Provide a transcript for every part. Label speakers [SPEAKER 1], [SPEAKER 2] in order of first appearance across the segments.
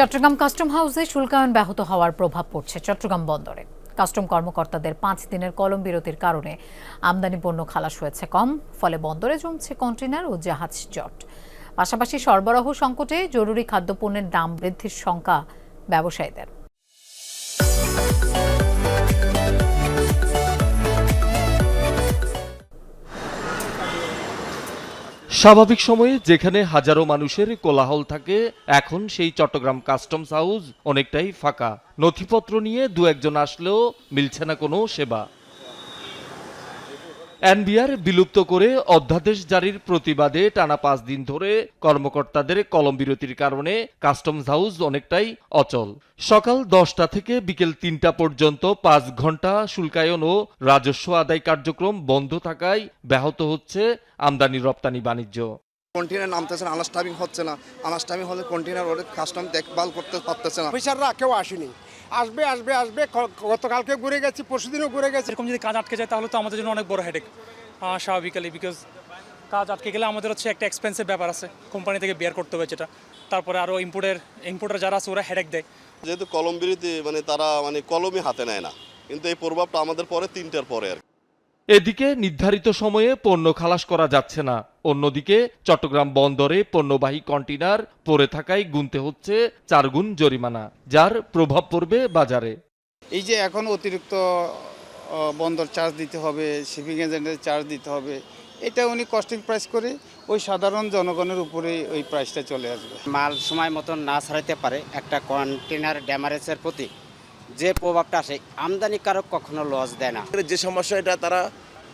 [SPEAKER 1] Chittagong custom হাউসে শুল্কায়ন ব্যাহত হওয়ার প্রভাব পড়ছে চট্টগ্রাম বন্দরে। কাস্টম কর্মকর্তাদের পাঁচ দিনের কলম বিরতির কারণে আমদানি পণ্য খালাস হয়েছে কম, ফলে বন্দরে জমছে কন্টেনার ও জাহাজ জট। পাশাপাশি সরবরাহ সংকটে জরুরি খাদ্যপণ্যের দাম বৃদ্ধির শঙ্কা ব্যবসায়ীদের।
[SPEAKER 2] স্বাভাবিক সময়ে যেখানে হাজারো মানুষের কোলাহল থাকে, এখন সেই চট্টগ্রাম কাস্টমস হাউস অনেকটাই ফাঁকা। নথিপত্র নিয়ে দু একজন আসলেও মিলছে না কোনো সেবা। এনবিআর বিলুপ্ত করে অধ্যাদেশ জারির প্রতিবাদে টানা পাঁচ দিন ধরে কর্মকর্তাদের কলম বিরতির কারণে কাস্টমস হাউস অনেকটাই অচল। সকাল দশটা থেকে বিকেল তিনটা পর্যন্ত পাঁচ ঘণ্টা শুল্কায়ন ও রাজস্ব আদায় কার্যক্রম বন্ধ থাকায় ব্যাহত হচ্ছে আমদানি রপ্তানি বাণিজ্য।
[SPEAKER 3] কন্টেনার নামতেছে না আনাস টাইমিং হচ্ছে না। আনাস টাইমিং হলে কন্টেনার ওদের কাস্টম দেখভাল করতে পারতেছে না।
[SPEAKER 4] অফিসাররা কেউ আসেনি। আসবে আসবে আসবে। গতকালকে ঘুরে গেছি পরশুদিনও ঘুরে গেছি।
[SPEAKER 5] এরকম যদি কাজ আটকে যায় তাহলে তো আমাদের জন্য অনেক বড় হেডেক স্বাভাবিকালি বিকজ কাজ আটকে গেলে আমাদের হচ্ছে একটা এক্সপেন্সিভ ব্যাপার আছে। কোম্পানি থেকে বেয়ার করতে হবে যেটা। তারপরে আরও ইম্পোর্টের ইম্পোর্টার যারা আছে ওরা হেডেক দেয়।
[SPEAKER 6] যেহেতু কলম বিরতি মানে তারা মানে কলমই হাতে নেয় না। কিন্তু এই প্রভাবটা আমাদের পরে তিনটার পরে আর কি।
[SPEAKER 2] এদিকে নির্ধারিত সময়ে পণ্য খালাস করা যাচ্ছে না। অন্যদিকে চট্টগ্রাম বন্দরে পণ্যবাহী কন্টেনার পড়ে থাকায় গুনতে হচ্ছে চারগুণ জরিমানা যার প্রভাব পড়বে বাজারে।
[SPEAKER 7] এই যে এখন অতিরিক্ত বন্দর চার্জ দিতে হবে শিপিং এজেন্টের চার্জ দিতে হবে এটা উনি কস্টিং প্রাইস করে ওই সাধারণ জনগণের উপরে ওই প্রাইসটা চলে আসবে।
[SPEAKER 8] মাল সময় মতন না ছাড়াইতে পারে একটা কন্টেনার ড্যামারেজের প্রতি। যে প্রভাবটা আসে আমদানিকারক কখনো লস দেয় না।
[SPEAKER 9] যে সমস্যা এটা তারা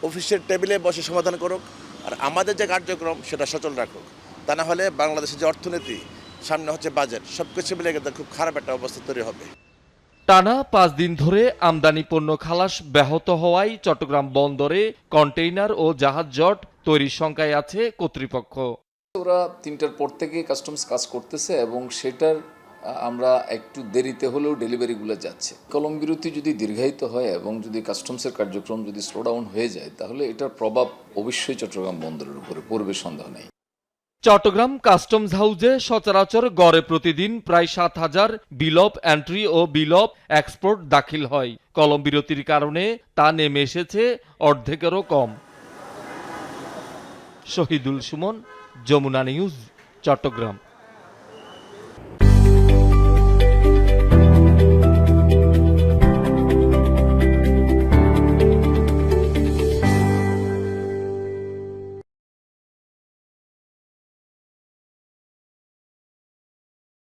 [SPEAKER 9] অফিসের টেবিলে বসে সমাধান করুক আর আমাদের যে কার্যক্রম সেটা সচল রাখুক। তা না হলে বাংলাদেশের যে অর্থনীতি সামনে হচ্ছে বাজেট সব কিছু মিলে কিন্তু খুব খারাপ একটা অবস্থা তৈরি হবে।
[SPEAKER 2] টানা পাঁচ দিন ধরে আমদানি পণ্য খালাস ব্যাহত হওয়ায় চট্টগ্রাম বন্দরে কন্টেইনার ও জাহাজ জট তৈরির সংখ্যায় আছে কর্তৃপক্ষ।
[SPEAKER 10] ওরা তিনটার পর থেকে কাস্টমস কাজ করতেছে এবং সেটার আমরা একটু দেরিতে হলেও ডেলিভারিগুলো যাচ্ছে। কলম বিরতি যদি দীর্ঘায়িত হয় এবং যদি কাস্টমসের কার্যক্রম যদি স্লো ডাউন হয়ে যায়, তাহলে এটার প্রভাব অবশ্যই চট্টগ্রাম বন্দরের উপরে পড়বে সন্দেহ নেই।
[SPEAKER 2] চট্টগ্রাম কাস্টমস হাউসে সচরাচর গড়ে প্রতিদিন প্রায় সাত হাজার বিলপ এন্ট্রি ও বিলপ এক্সপোর্ট দাখিল হয়। কলম বিরতির কারণে তা নেমে এসেছে অর্ধেকেরও কম। শহীদুল সুমন, যমুনা নিউজ, চট্টগ্রাম।